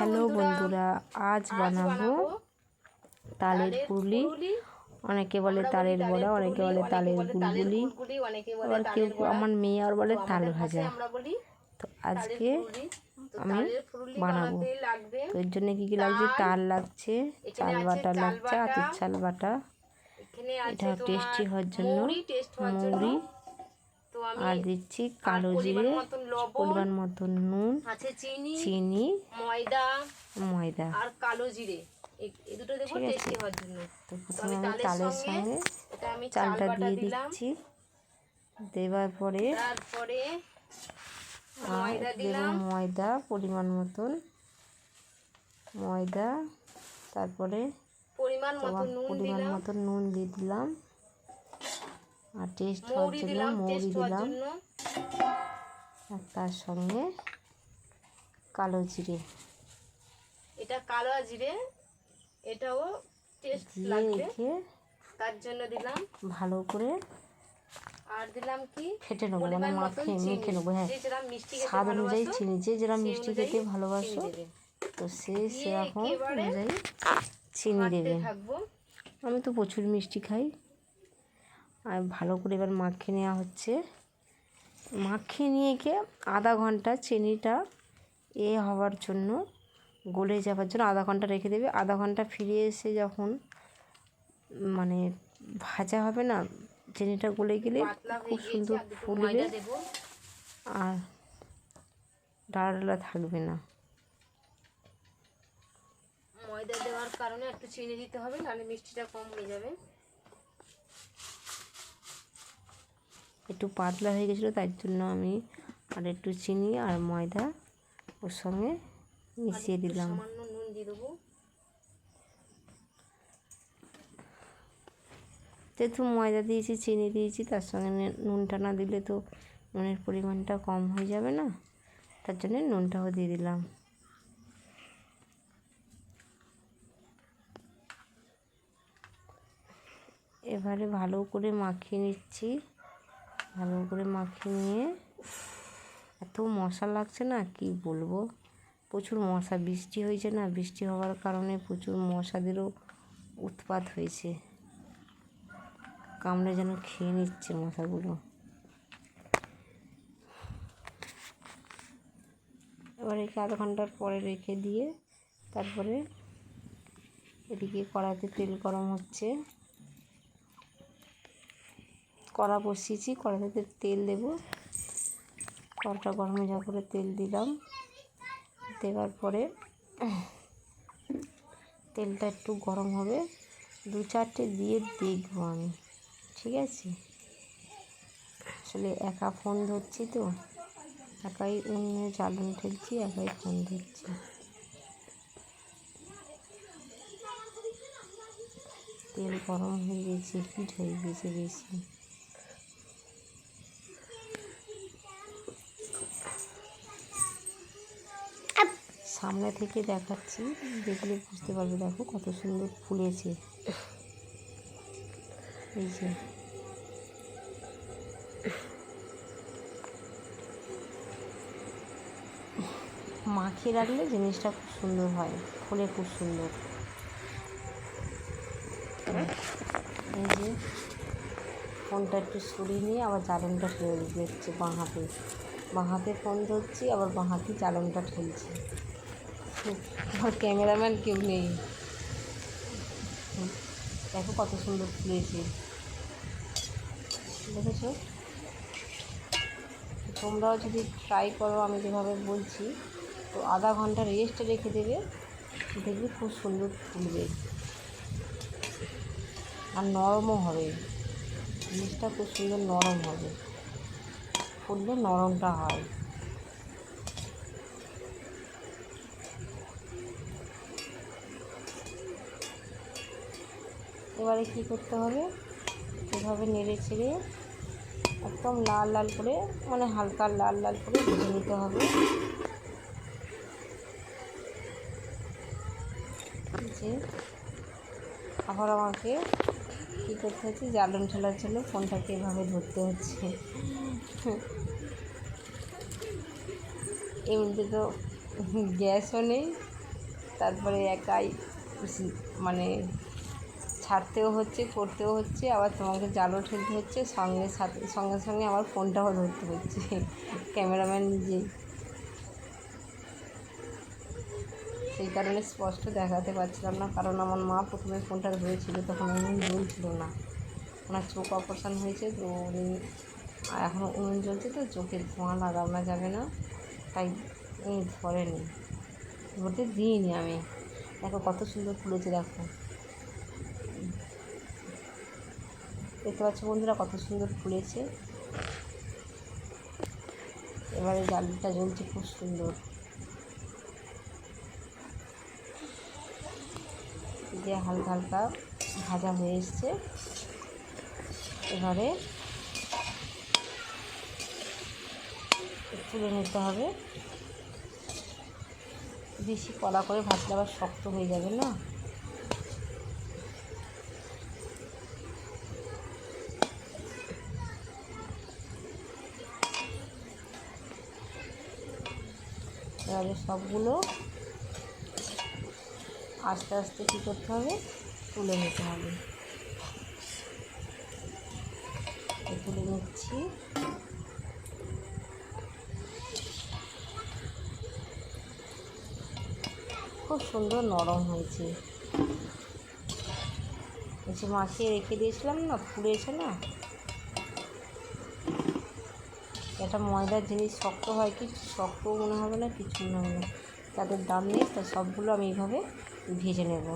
Hello বন্ধুরা আজ বানাবো তালের পুরুলি অনেকে বলে তালের বড়া অনেকে বলে তালের বুলবুলি আবার কেউ আমার মেয়ে আর বলে তাল ভাজা। তো আজকে আমি বানাবো। তো এর জন্য কী কী লাগছে? তাল। লাগছে চাল বাটা লাগছে আতর চাল বাটা। এটা টেস্টি হওয়ার জন্য মৌরি আর দিচ্ছি কালো জিরে পরিমাণ মতন নুন আছে চিনি চিনি ময়দা ময়দা। আর কালো জিরে। এই দুটো দেবো ঠিক আছে। টেস্টি হওয়ার জন্য। তো প্রথমে আমি তালের সঙ্গে আমি চালটা দিয়ে দিচ্ছি। দেওয়ার পরে তারপরে ময়দা দিলাম। ময়দা পরিমাণ মতন ময়দা তারপরে পরিমাণ মতন নুন দিয়ে দিলাম। আর টেস্ট হওয়ার জন্য মৌরি দিলাম। আর তার সঙ্গে কালো জিরে। এটা কালো জিরে এটাও টেস্ট লাগবে। তার জন্য দিলাম। ভালো করে আর দিলাম কি? ফেটে নেব মানে মাখিয়ে মেখে নেব হ্যাঁ। যেরকম মিষ্টি খেতে স্বাদ অনুযায়ী চিনি যে যেরকম মিষ্টি খেতে ভালোবাসো তো সে সেরকম অনুযায়ী চিনি দেবে। আমি তো প্রচুর মিষ্টি খাই। আর ভালো করে এবার মাখিয়ে নেওয়া হচ্ছে। মাখিয়ে নিয়ে গিয়ে আধা ঘণ্টা চিনিটা এ হওয়ার জন্য গলে যাওয়ার জন্য আধা ঘণ্টা রেখে দেবে। আধা ঘণ্টা ফিরে এসে যখন মানে ভাজা হবে না চিনিটা গলে গেলে খুব সুন্দর ফুলবে। আর ডালা ডালা থাকবে না। ময়দা দেওয়ার কারণে একটু চিনি দিতে হবে নাহলে মিষ্টিটা কম হয়ে যাবে। একটু পাতলা হয়ে গেছিল তার জন্য আমি আর একটু চিনি আর ময়দা ওর সঙ্গে মিশিয়ে দিলাম। নুন দিয়ে দেবো। যেহেতু ময়দা দিয়েছি চিনি দিয়েছি তার সঙ্গে নুনটা না দিলে তো নুনের পরিমাণটা কম হয়ে যাবে না। তার জন্য নুনটাও দিয়ে দিলাম। এবারে ভালো করে মাখিয়ে নিচ্ছি। ভালো করে মাখিয়ে নিয়ে, এত মশা লাগছে না, কি বলব? প্রচুর মশা, বৃষ্টি হয়েছে না? বৃষ্টি হওয়ার কারণে প্রচুর মশাদেরও উৎপাত হয়েছে। কামড়ে যেন খেয়ে নিচ্ছে মশাগুলো। এবার একে আধ ঘণ্টার পরে রেখে দিয়ে, তারপরে এদিকে কড়াইতে তেল গরম হচ্ছে। কড়া বসিয়েছি কড়াতে তেল দেবো। কড়াটা গরম হয়ে যাওয়ার পরে তেল দিলাম। দেওয়ার পরে তেলটা একটু গরম হবে। দু চারটে দিয়ে দেখব আমি, ঠিক আছে? আসলে একা ফোন ধরছি তো, একাই অন্য জ্বালন ঠেলছি, একাই ফোন ধরছি। তেল গরম হয়ে গেছে, হিট হয়ে গেছে বেশি। সামনে থেকে দেখাচ্ছি, দেখলে বুঝতে পারবে দেখো কত সুন্দর ফুলেছে। এই যে। মাখিয়ে রাখলে জিনিসটা খুব সুন্দর হয়, ফুলে খুব সুন্দর। এই যে, ফোনটা একটু সরিয়ে নিয়ে আবার জ্বালনটা ঠেলে দিচ্ছে, বাঁ হাতে। বাঁ হাতে ফোন ধরছি, আবার বাঁ হাতে জ্বালনটা ঠেলছি। আমার ক্যামেরাম্যান কেউ নেই। দেখো কত সুন্দর ফুলেছে দেখেছ? তোমরাও যদি ট্রাই করো, আমি যেভাবে বলছি, তো আধা ঘণ্টা রেস্টে রেখে দেবে, দেখবে খুব সুন্দর ফুলবে। আর নরমও হবে। জিনিসটা খুব সুন্দর নরম হবে। ফুললে নরমটা হয়। এবারে কী করতে হবে? এভাবে নেড়ে ছেড়ে একদম লাল লাল করে মানে হালকা লাল লাল করে ভেজে নিতে হবে। যে আবার আমাকে কী করতে হচ্ছে? জ্বালন ঠেলার জন্য ফোনটাকে এভাবে ধরতে হচ্ছে। এমনিতে তো গ্যাসও নেই, তারপরে একাই মানে ছাড়তেও হচ্ছে, করতেও হচ্ছে, আবার তোমাকে জালও ঠেলতে হচ্ছে, সঙ্গে সাথে, সঙ্গে সঙ্গে আমার ফোনটাও ধরতে হচ্ছে, ক্যামেরাম্যান নিজেই সেই কারণে স্পষ্ট দেখাতে পারছিলাম না, কারণ আমার মা প্রথমে ফোনটা ধরেছিল, তখন উনুন জ্বলছিল না। ওনার চোখ অপারেশান হয়েছে, তো উনি, এখন উনুন জ্বলছে তো চোখে ধোঁয়া লাগানো যাবে না, তাই উনি ধরেনি ধরতে দিইনি আমি। দেখো কত সুন্দর ফুলেছে, দেখো। দেখতে পাচ্ছ বন্ধুরা কত সুন্দর ফুলেছে। এবারে জালটা জ্বলছে খুব সুন্দর। যে হালকা হালকা ভাজা হয়ে এসছে। এবারে তুলে নিতে হবে। বেশি কলা করে ভাজলে আবার শক্ত হয়ে যাবে না? এবারে সবগুলো আস্তে আস্তে কী করতে হবে? তুলে নিতে হবে। তুলে নিচ্ছি। খুব সুন্দর নরম হয়েছে। যে মাখিয়ে রেখে দিয়েছিলাম না ফুলেছে না? এটা ময়দার জিনিস শক্ত হয় কি? শক্ত মনে হবে না কিছু মনে হবে না। তাদের দাম নেই, তা সবগুলো আমি এইভাবে ভেজে নেব।